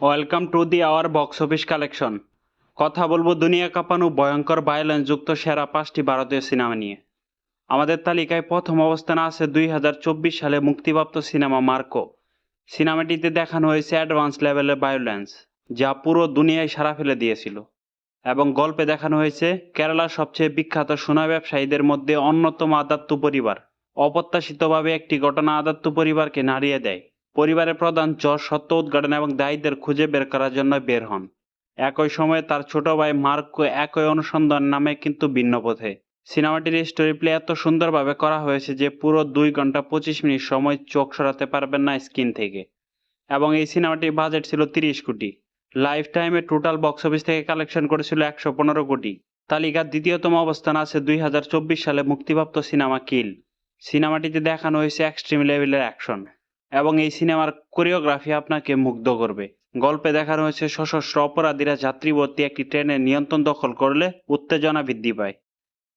Welcome to the our box office collection কথা বলব দুনিয়া কাঁপানো, ভয়ঙ্কর ভায়োলেন্স যুক্ত, সেরা পাঁচটি ভারতীয় সিনেমা নিয়ে। আমাদের তালিকায় প্রথম অবস্থানে আছে দুই হাজার চব্বিশ সালে মুক্তিপ্রাপ্ত সিনেমা মার্কো। সিনেমাটিতে দেখানো হয়েছে অ্যাডভান্স লেভেলের ভায়োলেন্স যা পুরো দুনিয়ায় সারা ফেলে দিয়েছিল। এবং গল্পে দেখানো হয়েছে কেরালার সবচেয়ে বিখ্যাত সোনা ব্যবসায়ীদের মধ্যে অন্যতম আদাত্ত পরিবার। অপ্রত্যাশিতভাবে একটি ঘটনা আদাত্ত পরিবারকে নাড়িয়ে দেয়। পরিবারের প্রধান জজ সত্য উদ্ঘাটন এবং দায়ীদের খুঁজে বের করার জন্য বের হন। একই সময়ে তার ছোট ভাই মার্কো একই অনুসন্ধান নামে কিন্তু ভিন্ন পথে। সিনেমাটির স্টোরি প্লে এত সুন্দরভাবে করা হয়েছে যে পুরো দুই ঘণ্টা পঁচিশ মিনিট সময় চোখ সরাতে পারবেন না স্ক্রিন থেকে। এবং এই সিনেমাটির বাজেট ছিল তিরিশ কোটি। লাইফ টাইমে টোটাল বক্স অফিস থেকে কালেকশন করেছিল একশো পনেরো কোটি। তালিকার দ্বিতীয়তম অবস্থান আছে দুই হাজার চব্বিশ সালে মুক্তিপ্রাপ্ত সিনেমা কিল। সিনেমাটিতে দেখানো হয়েছে এক্সট্রিম লেভেলের অ্যাকশন। এবং এই সিনেমার কোরিওগ্রাফি আপনাকে মুগ্ধ করবে। গল্পে দেখানো হয়েছে সশস্ত্র অপরাধীরা যাত্রীবর্তী একটি ট্রেনের নিয়ন্ত্রণ দখল করলে উত্তেজনা বৃদ্ধি পায়।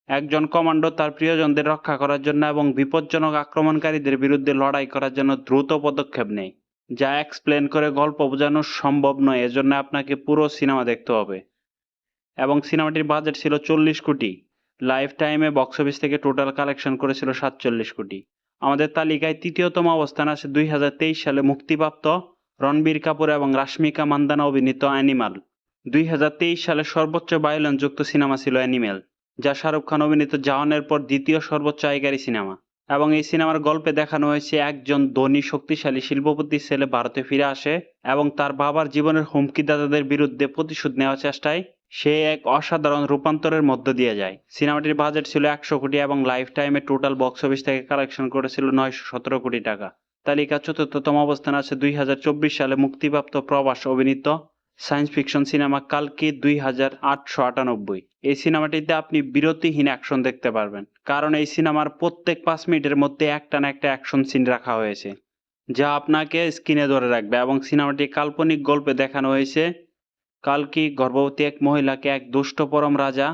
একজন কমান্ডো তার প্রিয়জনদের রক্ষা করার জন্য এবং বিপজ্জনক আক্রমণকারীদের বিরুদ্ধে লড়াই করার জন্য দ্রুত পদক্ষেপ নেয়, যা এক্সপ্লেন করে গল্প বোঝানো সম্ভব নয়। এজন্য আপনাকে পুরো সিনেমা দেখতে হবে। এবং সিনেমাটির বাজেট ছিল চল্লিশ কোটি। লাইফ টাইমে বক্স অফিস থেকে টোটাল কালেকশন করেছিল সাতচল্লিশ কোটি। আমাদের তালিকায় তৃতীয়তম অবস্থান আছে দুই হাজার তেইশ সালে মুক্তিপ্রাপ্ত রণবীর কাপুর এবং রাশ্মিকা মান্দানা অভিনীত অ্যানিমাল। দুই হাজার তেইশ সালে সর্বোচ্চ ভায়োলেন্স যুক্ত সিনেমা ছিল অ্যানিমেল, যা শাহরুখ খান অভিনীত জাওয়ানের পর দ্বিতীয় সর্বোচ্চ আয়কারী সিনেমা। এবং এই সিনেমার গল্পে দেখানো হয়েছে একজন ধনী, শক্তিশালী শিল্পপতির ছেলে ভারতে ফিরে আসে এবং তার বাবার জীবনের হুমকিদাতাদের বিরুদ্ধে প্রতিশোধ নেওয়ার চেষ্টায় সে এক অসাধারণ রূপান্তরের মধ্য দিয়ে যায়। সিনেমাটির বাজেট ছিল একশো কোটি এবং লাইফ টাইমে টোটাল বক্স অফিস থেকে কালেকশন করেছিল নয়শো সতেরো কোটি টাকা। তালিকা চতুর্থতম অবস্থান আছে দুই হাজার চব্বিশ সালে মুক্তিপ্রাপ্ত প্রবাস অভিনীত সায়েন্স ফিকশন সিনেমা কালকি দুই হাজার আটশো আটানব্বই। এই সিনেমাটিতে আপনি বিরতিহীন অ্যাকশন দেখতে পারবেন, কারণ এই সিনেমার প্রত্যেক পাঁচ মিনিটের মধ্যে একটা না একটা অ্যাকশন সিন রাখা হয়েছে, যা আপনাকে স্ক্রিনে ধরে রাখবে এবং সিনেমাটি কাল্পনিক গল্পে দেখানো হয়েছে কালকি গর্ভবতী এক মহিলাকে এক দুষ্ট পরম রাজা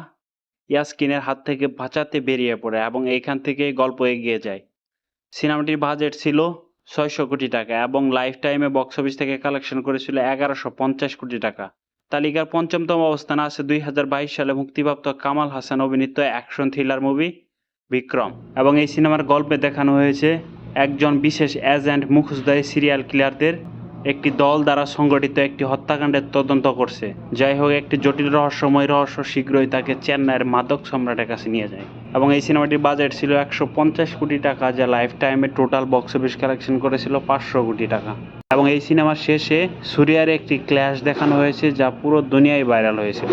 ইয়াস্কিনের হাত থেকে বাঁচাতে বেরিয়ে পড়ে এবং এইখান থেকে গল্প এগিয়ে যায়। সিনেমাটির বাজেট ছিল ছয়শো কোটি টাকা এবং লাইফ টাইমে বক্স অফিস থেকে কালেকশন করেছিল এগারোশো পঞ্চাশ কোটি টাকা। তালিকার পঞ্চমতম অবস্থানে আছে দুই হাজার বাইশ সালে মুক্তিপ্রাপ্ত কামাল হাসান, অভিনীত অ্যাকশন থ্রিলার মুভি বিক্রম এবং এই সিনেমার গল্পে দেখানো হয়েছে একজন বিশেষ এজেন্ট মুখোশধারী সিরিয়াল কিলারদের একটি দল দ্বারা সংগঠিত একটি হত্যাকাণ্ডের তদন্ত করছে। যাই হোক একটি জটিল রহস্যময় রহস্য শীঘ্রই তাকে চেন্নাইয়ের মাদক সম্রাটের কাছে নিয়ে যায়। এবং এই সিনেমাটির বাজেট ছিল একশো পঞ্চাশ কোটি টাকা, যা লাইফ টাইমে টোটাল বক্স অফিস কালেকশন করেছিল পাঁচশো কোটি টাকা। এবং এই সিনেমার শেষে সুরিয়ার একটি ক্ল্যাশ দেখানো হয়েছে, যা পুরো দুনিয়ায় ভাইরাল হয়েছিল।